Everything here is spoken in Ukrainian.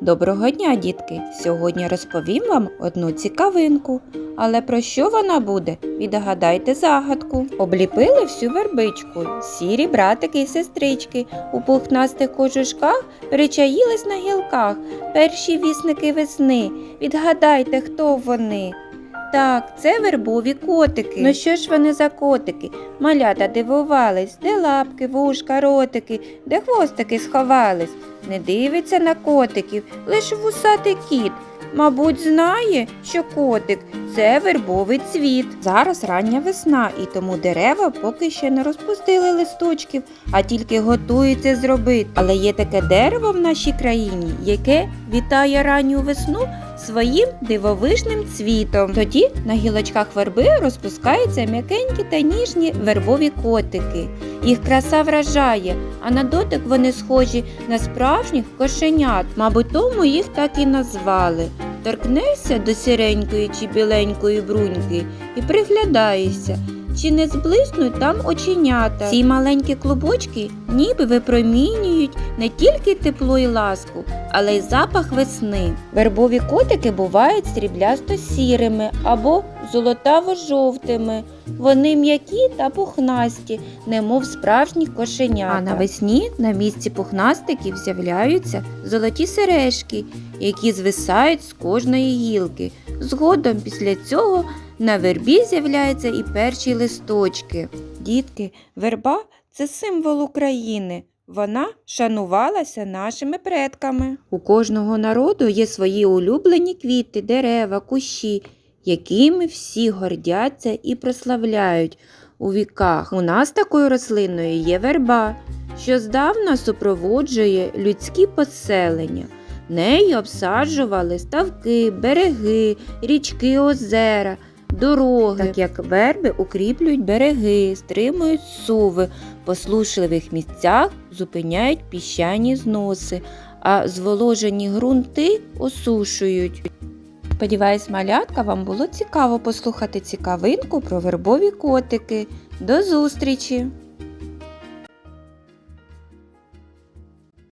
Доброго дня, дітки! Сьогодні розповім вам одну цікавинку. Але про що вона буде? Відгадайте загадку. Обліпили всю вербичку, сірі братики і сестрички. У пухнастих кожушках перечаїлись на гілках перші вісники весни. Відгадайте, хто вони. Так, це вербові котики. Ну що ж вони за котики? Малята дивувались, де лапки, вушка, ротики, де хвостики сховались. Не дивиться на котиків, лиш вусатий кіт. Мабуть, знає, що котик це вербовий цвіт. Зараз рання весна, і тому дерева поки ще не розпустили листочків, а тільки готуються зробити. Але є таке дерево в нашій країні, яке вітає ранню весну своїм дивовижним цвітом. Тоді на гілочках верби розпускаються м'якенькі та ніжні вербові котики. Їх краса вражає, а на дотик вони схожі на справжніх кошенят. Мабуть, тому їх так і назвали. Торкнешся до сіренької чи біленької бруньки і приглядаєшся, чи не зблиснуть там оченята. Ці маленькі клубочки ніби випромінюють не тільки тепло і ласку, але й запах весни. Вербові котики бувають сріблясто-сірими або золотаво-жовтими. Вони м'які та пухнасті, немов справжні кошенята. А навесні на місці пухнастиків з'являються золоті сережки, які звисають з кожної гілки. Згодом після цього на вербі з'являються і перші листочки. Дітки, верба це символ України. Вона шанувалася нашими предками. У кожного народу є свої улюблені квіти, дерева, кущі, якими всі гордяться і прославляють у віках. У нас такою рослиною є верба, що здавна супроводжує людські поселення. Нею обсаджували ставки, береги, річки, озера, дороги, так як верби укріплюють береги, стримують суви, по слушливих місцях зупиняють піщані зноси, а зволожені ґрунти осушують. Сподіваюсь, малятка, вам було цікаво послухати цікавинку про вербові котики. До зустрічі!